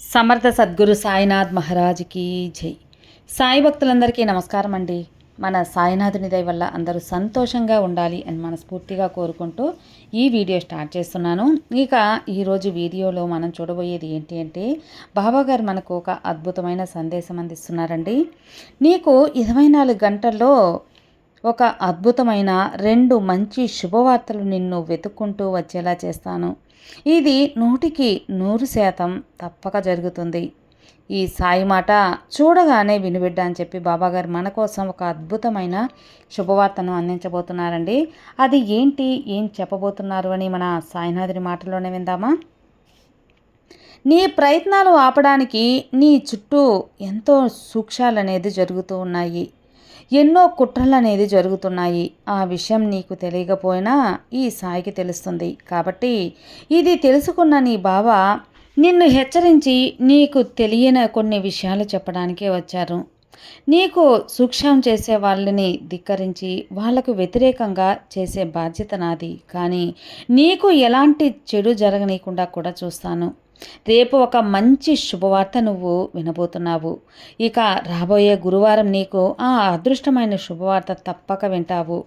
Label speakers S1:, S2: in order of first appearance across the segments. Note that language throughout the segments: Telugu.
S1: సమర్థ సద్గురు సాయినాథ్ మహారాజ్కి జై. సాయి భక్తులందరికీ నమస్కారం అండి. మన సాయినాథుని దయ వల్ల అందరూ సంతోషంగా ఉండాలి అని మనస్ఫూర్తిగా కోరుకుంటూ ఈ వీడియో స్టార్ట్ చేస్తున్నాను. ఇక ఈరోజు వీడియోలో మనం చూడబోయేది ఏంటి అంటే బాబాగారు మనకు ఒక అద్భుతమైన సందేశం అందిస్తున్నారండి. నీకు ఇరవై నాలుగు గంటల్లో ఒక అద్భుతమైన రెండు మంచి శుభవార్తలు నిన్ను వెతుక్కుంటూ వచ్చేలా చేస్తాను. ఇది నూటికి నూరు శాతం తప్పక జరుగుతుంది. ఈ సాయి మాట చూడగానే వినిబిడ్డ అని చెప్పి బాబాగారు మన కోసం ఒక అద్భుతమైన శుభవార్తను అందించబోతున్నారండి. అది ఏంటి? ఏం చెప్పబోతున్నారు అని మన సాయినాథుని మాటలోనే విందామా? నీ ప్రయత్నాలు ఆపడానికి నీ చుట్టూ ఎంతో సూక్ష్మాలు అనేది జరుగుతూ ఉన్నాయి. ఎన్నో కుట్రలు అనేది జరుగుతున్నాయి. ఆ విషయం నీకు తెలియకపోయినా ఈ సాయికి తెలుస్తుంది. కాబట్టి ఇది తెలుసుకున్న నీ బావ నిన్ను హెచ్చరించి నీకు తెలియని కొన్ని విషయాలు చెప్పడానికే వచ్చారు. నీకు సూక్ష్మం చేసే వాళ్ళని ధిక్కరించి వాళ్ళకు వ్యతిరేకంగా చేసే బాధ్యత నాది. కానీ నీకు ఎలాంటి చెడు జరగనీయకుండా కూడా చూస్తాను. రేపు ఒక మంచి శుభవార్త నువ్వు వినబోతున్నావు. ఇక రాబోయే గురువారం నీకు ఆ అదృష్టమైన శుభవార్త తప్పక వింటావు.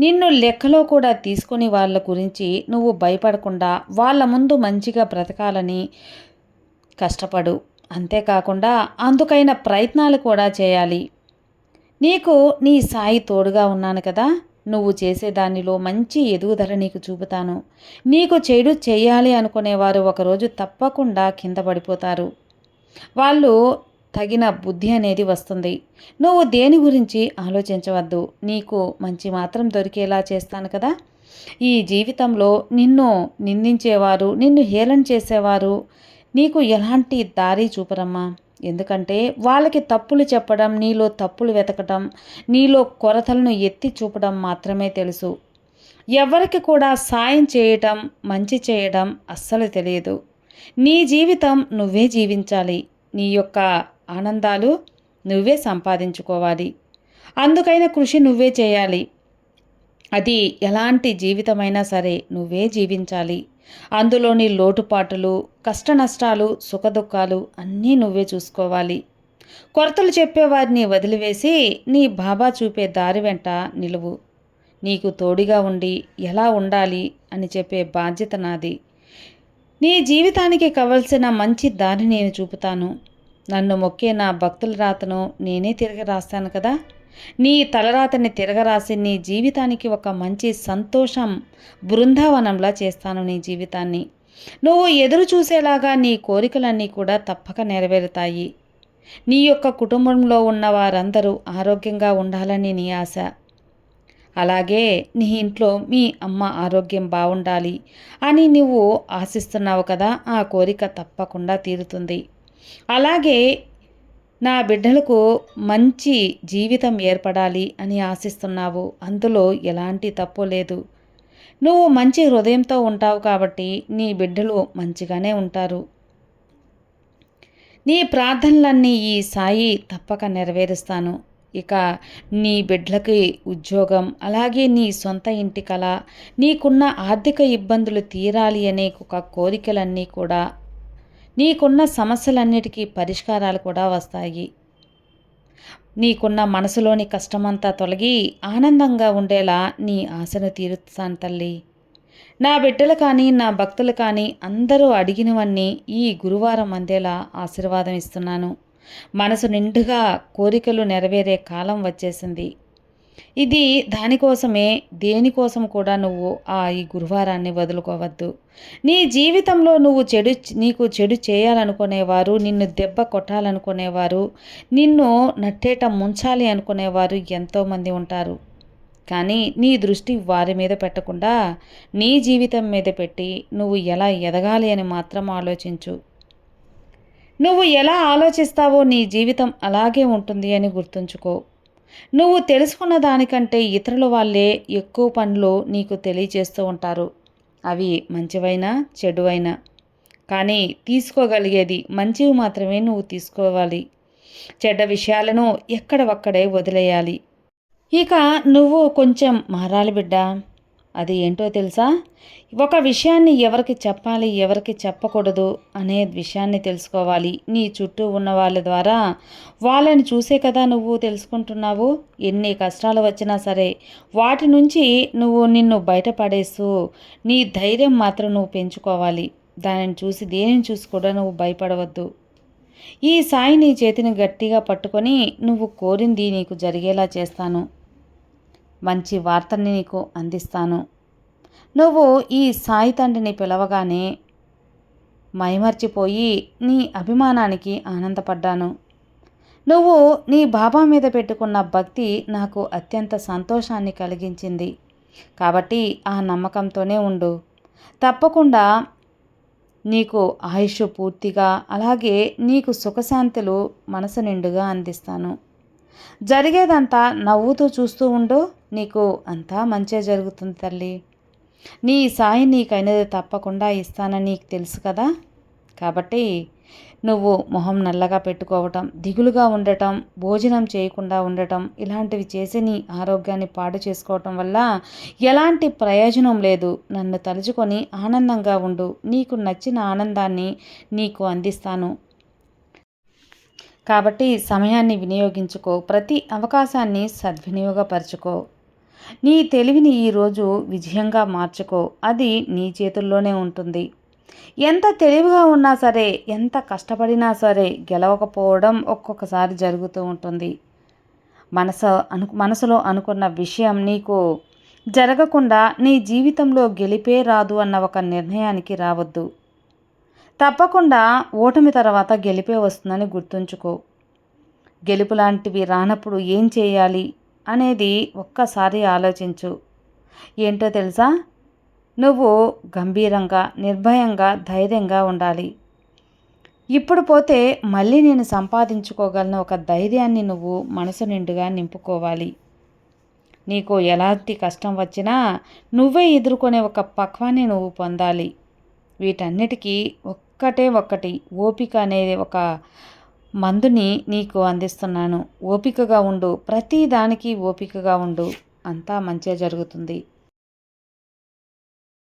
S1: నిన్ను లెక్కలో కూడా తీసుకుని వాళ్ళ గురించి నువ్వు భయపడకుండా వాళ్ళ ముందు మంచిగా బ్రతకాలని కష్టపడు. అంతేకాకుండా అందుకైన ప్రయత్నాలు కూడా చేయాలి. నీకు నీ సాయి తోడుగా ఉన్నాను కదా. నువ్వు చేసే దానిలో మంచి ఎదుగుదల నీకు చూపుతాను. నీకు చెడు చేయాలి అనుకునేవారు ఒకరోజు తప్పకుండా కింద పడిపోతారు. వాళ్ళు తగిన బుద్ధి అనేది వస్తుంది. నువ్వు దేని గురించి ఆలోచించవద్దు. నీకు మంచి మాత్రం దొరికేలా చేస్తాను కదా. ఈ జీవితంలో నిన్ను నిందించేవారు నిన్ను హేళన చేసేవారు నీకు ఎలాంటి దారి చూపరమ్మా? ఎందుకంటే వాళ్ళకి తప్పులు చెప్పడం నీలో తప్పులు వెతకడం నీలో కొరతలను ఎత్తి చూపడం మాత్రమే తెలుసు. ఎవరికి కూడా సాయం చేయటం మంచి చేయడం అస్సలు తెలియదు. నీ జీవితం నువ్వే జీవించాలి. నీ యొక్క ఆనందాలు నువ్వే సంపాదించుకోవాలి. అందుకైన కృషి నువ్వే చేయాలి. అది ఎలాంటి జీవితమైనా సరే నువ్వే జీవించాలి. అందులోని లోటుపాటులు కష్ట నష్టాలు సుఖదుఖాలు అన్నీ నువ్వే చూసుకోవాలి. కొరతలు చెప్పేవారిని వదిలివేసి నీ బాబా చూపే దారి వెంట నిలువు. నీకు తోడుగా ఉండి ఎలా ఉండాలి అని చెప్పే బాధ్యత నాది. నీ జీవితానికి కావలసిన మంచి దారి నేను చూపుతాను. నన్ను మొక్కే నా భక్తుల రాతను నేనే తిరిగి రాస్తాను కదా? నీ తలరాతని తిరగరాసి నీ జీవితానికి ఒక మంచి సంతోషం బృందావనంలా చేస్తాను నీ జీవితాన్ని. నువ్వు ఎదురు చూసేలాగా నీ కోరికలన్నీ కూడా తప్పక నెరవేరుతాయి. నీ యొక్క కుటుంబంలో ఉన్న వారందరూ ఆరోగ్యంగా ఉండాలని నీ ఆశ. అలాగే నీ ఇంట్లో మీ అమ్మ ఆరోగ్యం బాగుండాలి అని నువ్వు ఆశిస్తున్నావు కదా ఆ కోరిక తప్పకుండా తీరుతుంది. అలాగే నా బిడ్డలకు మంచి జీవితం ఏర్పడాలి అని ఆశిస్తున్నావు. అందులో ఎలాంటి తప్పు లేదు. నువ్వు మంచి హృదయంతో ఉంటావు కాబట్టి నీ బిడ్డలు మంచిగానే ఉంటారు. నీ ప్రార్థనలన్నీ ఈ సాయి తప్పక నెరవేరుస్తాను. ఇక నీ బిడ్డలకి ఉద్యోగం అలాగే నీ సొంత ఇంటి కళ నీకున్న ఆర్థిక ఇబ్బందులు తీరాలి అనే ఒక కోరికలన్నీ కూడా నీకున్న సమస్యలన్నిటికీ పరిష్కారాలు కూడా వస్తాయి. నీకున్న మనసులోని కష్టమంతా తొలగి ఆనందంగా ఉండేలా నీ ఆశను తీరుస్తాను తల్లి. నా బిడ్డలు కానీ నా భక్తులు కానీ అందరూ అడిగినవన్నీ ఈ గురువారం అందేలా ఆశీర్వాదం ఇస్తున్నాను. మనసు నిండుగా కోరికలు నెరవేరే కాలం వచ్చేసింది. ఇది దానికోసమే దేనికోసం కూడా నువ్వు ఆ ఈ గురువారాన్ని వదులుకోవద్దు. నీ జీవితంలో నువ్వు చెడు నీకు చెడు చేయాలనుకునేవారు నిన్ను దెబ్బ కొట్టాలనుకునేవారు నిన్ను నట్టేట ముంచాలి అనుకునేవారు ఎంతోమంది ఉంటారు. కానీ నీ దృష్టి వారి మీద పెట్టకుండా నీ జీవితం మీద పెట్టి నువ్వు ఎలా ఎదగాలి అని మాత్రం ఆలోచించు. నువ్వు ఎలా ఆలోచిస్తావో నీ జీవితం అలాగే ఉంటుంది అని గుర్తుంచుకో. నువ్వు తెలుసుకున్న దానికంటే ఇతరుల వాళ్ళే ఎక్కువ పనులు నీకు తెలియజేస్తూ ఉంటారు. అవి మంచివైనా చెడువైనా. కానీ తీసుకోగలిగేది మంచివి మాత్రమే నువ్వు తీసుకోవాలి. చెడ్డ విషయాలను ఎక్కడ ఒక్కడే వదిలేయాలి. ఇక నువ్వు కొంచెం మారాలి బిడ్డ. అది ఏంటో తెలుసా? ఒక విషయాన్ని ఎవరికి చెప్పాలి ఎవరికి చెప్పకూడదు అనే విషయాన్ని తెలుసుకోవాలి. నీ చుట్టూ ఉన్న వాళ్ళ ద్వారా వాళ్ళని చూసే కదా నువ్వు తెలుసుకుంటున్నావు. ఎన్ని కష్టాలు వచ్చినా సరే వాటి నుంచి నువ్వు నిన్ను బయటపడేస్తూ నీ ధైర్యం మాత్రం నువ్వు పెంచుకోవాలి. దానిని చూసి దేనిని చూసి కూడా నువ్వు భయపడవద్దు. ఈ సాయి నీ చేతిని గట్టిగా పట్టుకొని నువ్వు కోరింది నీకు జరిగేలా చేస్తాను. మంచి వార్తని నీకు అందిస్తాను. నువ్వు ఈ సాయి తండ్రిని పిలవగానే మైమర్చిపోయి నీ అభిమానానికి ఆనందపడ్డాను. నువ్వు నీ బాబా మీద పెట్టుకున్న భక్తి నాకు అత్యంత సంతోషాన్ని కలిగించింది. కాబట్టి ఆ నమ్మకంతోనే ఉండు. తప్పకుండా నీకు ఆయుష్ పూర్తిగా అలాగే నీకు సుఖశాంతులు మనసు నిండుగా అందిస్తాను. జరిగేదంతా నవ్వుతూ చూస్తూ ఉండు. నీకు అంతా మంచే జరుగుతుంది తల్లి. నీ సాయి నీకైనది తప్పకుండా ఇస్తానని నీకు తెలుసు కదా? కాబట్టి నువ్వు మొహం నల్లగా పెట్టుకోవటం దిగులుగా ఉండటం భోజనం చేయకుండా ఉండటం ఇలాంటివి చేసి నీ ఆరోగ్యాన్ని పాడు చేసుకోవటం వల్ల ఎలాంటి ప్రయోజనం లేదు. నన్ను తలుచుకొని ఆనందంగా ఉండు. నీకు నచ్చిన ఆనందాన్ని నీకు అందిస్తాను. కాబట్టి సమయాన్ని వినియోగించుకో. ప్రతి అవకాశాన్ని సద్వినియోగపరచుకో. నీ తెలివిని ఈరోజు విజయంగా మార్చుకో. అది నీ చేతుల్లోనే ఉంటుంది. ఎంత తెలివిగా ఉన్నా సరే ఎంత కష్టపడినా సరే గెలవకపోవడం ఒక్కొక్కసారి జరుగుతూ ఉంటుంది. మనసు అను మనసులో అనుకున్న విషయం నీకు జరగకుండా నీ జీవితంలో గెలిపే రాదు అన్న ఒక నిర్ణయానికి రావద్దు. తప్పకుండా ఓటమి తర్వాత గెలిపే వస్తుందని గుర్తుంచుకో. గెలుపు లాంటివి రానప్పుడు ఏం చేయాలి? అనేది ఒక్కసారి ఆలోచించు. ఏంటో తెలుసా? నువ్వు గంభీరంగా నిర్భయంగా ధైర్యంగా ఉండాలి. ఇప్పుడు పోతే మళ్ళీ నేను సంపాదించుకోగలను ఒక ధైర్యాన్ని నువ్వు మనసు నిండుగా నింపుకోవాలి. నీకు ఎలాంటి కష్టం వచ్చినా నువ్వే ఎదుర్కొనే ఒక పక్వాన్ని నువ్వు పొందాలి. వీటన్నిటికీ ఒక్కటే ఒక్కటి ఓపిక అనేది ఒక మందుని నీకు అందిస్తున్నాను. ఓపికగా ఉండు. ప్రతిదానికి ఓపికగా ఉండు. అంతా మంచిగా జరుగుతుంది.